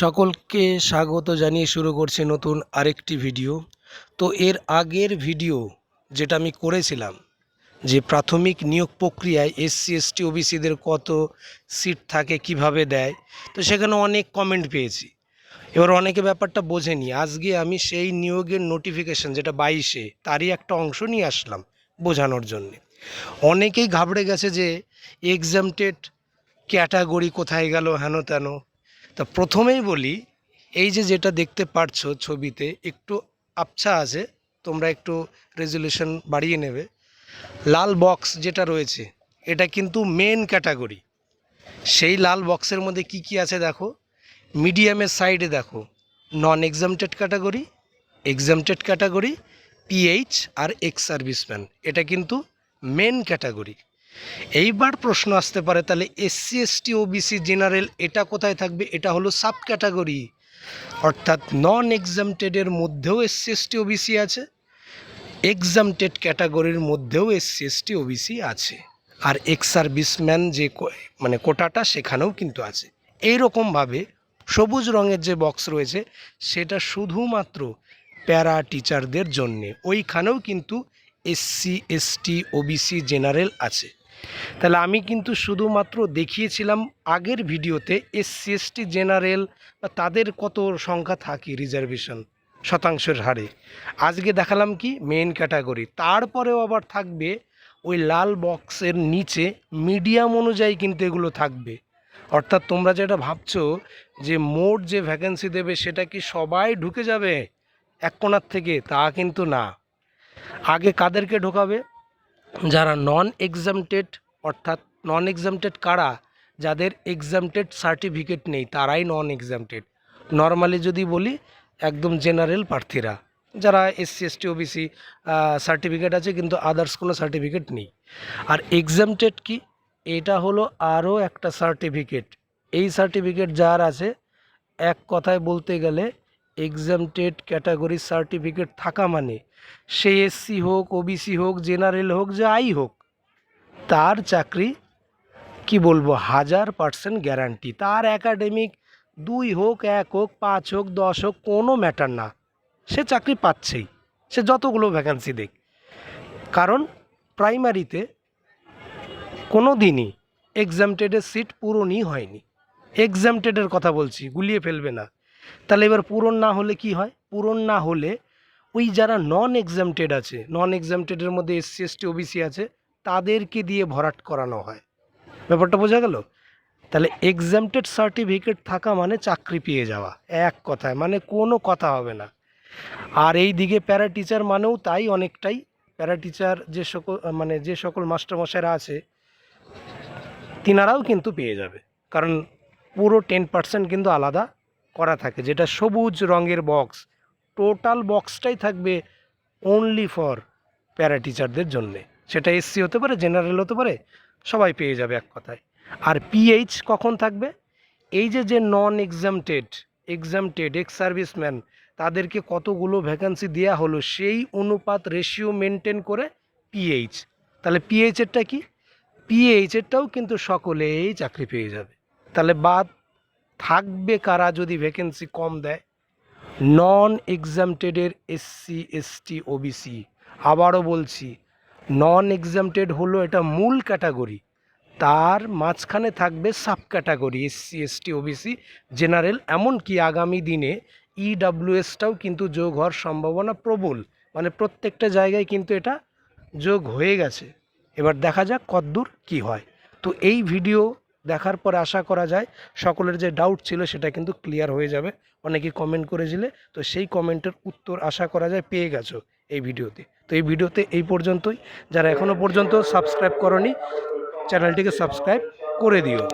সকলকে স্বাগত জানিয়ে শুরু করছি নতুন আরেকটি ভিডিও। তো এর আগের ভিডিও যেটা আমি করেছিলাম, যে প্রাথমিক নিয়োগ প্রক্রিয়ায় এসসি, এসটি, ওবিসিদের কত সিট থাকে, কীভাবে দেয়, তো সেখানে অনেক কমেন্ট পেয়েছি। এবার অনেকে ব্যাপারটা বোঝেনি। আজকে আমি সেই নিয়োগের নোটিফিকেশন যেটা বাইশে, তারই একটা অংশ নিয়ে আসলাম বোঝানোর জন্যে। অনেকেই ঘাবড়ে গেছে যে এক্সামটেড ক্যাটাগরি কোথায় গেল, হেন তেন। তা প্রথমেই বলি, এই যে যেটা দেখতে পারছ ছবিতে, একটু আবছা আছে, তোমরা একটু রেজুলেশন বাড়িয়ে নেবে। লাল বক্স যেটা রয়েছে, এটা কিন্তু মেন ক্যাটাগরি সেই লাল বক্সের মধ্যে কি কি আছে দেখো? মিডিয়ামের সাইডে দেখো non exempted category exempted category PH আর এক্স সার্ভিসম্যান এটা কিন্তু মেন ক্যাটাগরি এইবার প্রশ্ন আসতে পারে, তাহলে এসসি এসটি ওবিসি জেনারেল এটা কোথায় থাকবে? এটা হলো সাব ক্যাটাগরি অর্থাৎ নন এক্সামটেডের মধ্যেও এসসি এসটি ওবিসি আছে এক্সামটেড ক্যাটাগরির মধ্যেও এসসি এসটি ওবিসি আছে। আর এক্স সার্ভিসম্যান যে মানে কোটাটা, সেখানেও কিন্তু আছে। এই রকমভাবে সবুজ রঙের যে বক্স রয়েছে, সেটা শুধুমাত্র প্যারা টিচারদের জন্যে। ওইখানেও কিন্তু এসসি এসটি ওবিসি জেনারেল আছে। তাহলে আমি কিন্তু শুধুমাত্র দেখিয়েছিলাম আগের ভিডিওতে এসসি এসটি জেনারেল বা তাদের কত সংখ্যা থাকে রিজার্ভেশন শতাংশের হারে। আজকে দেখালাম কি মেন ক্যাটাগরি তারপরেও আবার থাকবে ওই লাল বক্সের নিচে মিডিয়াম অনুযায়ী কিন্তু এগুলো থাকবে। অর্থাৎ তোমরা যেটা ভাবছ যে মোট যে ভ্যাকেন্সি দেবে সেটা কি সবাই ঢুকে যাবে? এক কোণার থেকে তা কিন্তু না। আগে কাদেরকে ঢোকাবে? যারা নন এক্সামটেড অর্থাৎ নন এক্সামটেড কারা? যাদের এক্সামটেড সার্টিফিকেট নেই, তারাই নন এক্সামটেড নর্মালি যদি বলি, একদম জেনারেল প্রার্থীরা। যারা এসসি এসটি ওবিসি সার্টিফিকেট আছে, কিন্তু আদার্স কোনো সার্টিফিকেট নেই। আর এক্সামটেড কি? এটা হলো আরও একটা সার্টিফিকেট এই সার্টিফিকেট যার আছে, এক কথায় বলতে গেলে এক্সামটেড ক্যাটাগরি সার্টিফিকেট থাকা মানে সে এসসি হোক ওবিসি হোক জেনারেল হোক, যাই হোক, তার চাকরি, কি বলব, হাজার পার্সেন্ট গ্যারান্টি তার একাডেমিক দুই হোক, এক হোক, পাঁচ হোক, দশ হোক, কোনো ম্যাটার না। সে চাকরি পাচ্ছেই। সে যতগুলো ভ্যাকান্সি দেখ। কারণ প্রাইমারিতে কোনো দিনই এক্সামটেডের সিট পূরণই হয়নি। এক্সামটেডের কথা বলছি, গুলিয়ে ফেলবে না। তাহলে এবার পূরণ না হলে কি হয়? পূরণ না হলে ওই যারা নন এক্সামটেড আছে নন এক্সামটেডের মধ্যে এসসি, এসটি, ওবিসি আছে, তাদেরকে দিয়ে ভরাট করানো হয়। ব্যাপারটা বোঝা গেল? তাহলে এক্সামটেড সার্টিফিকেট থাকা মানে চাকরি পেয়ে যাওয়া, এক কথায়। মানে কোনো কথা হবে না। আর এই দিকে প্যারা টিচার মানেও তাই অনেকটাই। প্যারা টিচার যে সকল মানে যে সকল মাস্টারমশাইরা আছে, তিনারাও কিন্তু পেয়ে যাবে। কারণ পুরো টেন পার্সেন্ট কিন্তু আলাদা। করা থাকে, যেটা সবুজ রঙের বক্স টোটাল বক্সটাই থাকবে অনলি ফর প্যারা টিচারদের জন্যে। সেটা এসসি হতে পারে জেনারেল হতে পারে, সবাই পেয়ে যাবে এক কথায়। আর পিএইচ কখন থাকবে? এই যে যে non exempted exempted ex serviceman তাদেরকে কতগুলো ভ্যাকান্সি দেওয়া হলো, সেই অনুপাত রেশিও মেনটেন করে পিএইচ তাহলে পিএইচেরটা কি? পিএইচেরটাও কিন্তু সকলেই চাকরি পেয়ে যাবে। তাহলে বাদ থাকবে কারা যদি ভ্যাকেন্সি কম দেয়? নন এক্সামটেডের এসসি এসটি ওবিসি আবারও বলছি নন এক্সামটেড হলো এটা মূল ক্যাটাগরি তার মাঝখানে থাকবে sub category SC ST OBC general এমনকি আগামী দিনে E ইডাব্লিউএসটাও কিন্তু যোগ হওয়ার সম্ভাবনা প্রবল। মানে প্রত্যেকটা জায়গায় কিন্তু এটা যোগ হয়ে গেছে। এবার দেখা যাক কদ্দূর কি হয়। তো এই ভিডিও দেখার পর আশা করা যায় সকলের যে ডাউট ছিল সেটা কিন্তু ক্লিয়ার হয়ে যাবে। অনেকেই কমেন্ট করেছিলে, তো সেই কমেন্টের উত্তর আশা করা যায় পেয়ে গেছো এই ভিডিওতে। তো এই ভিডিওতে এই পর্যন্তই। যারা এখনও পর্যন্ত সাবস্ক্রাইব করনি চ্যানেলটিকে সাবস্ক্রাইব করে দিও।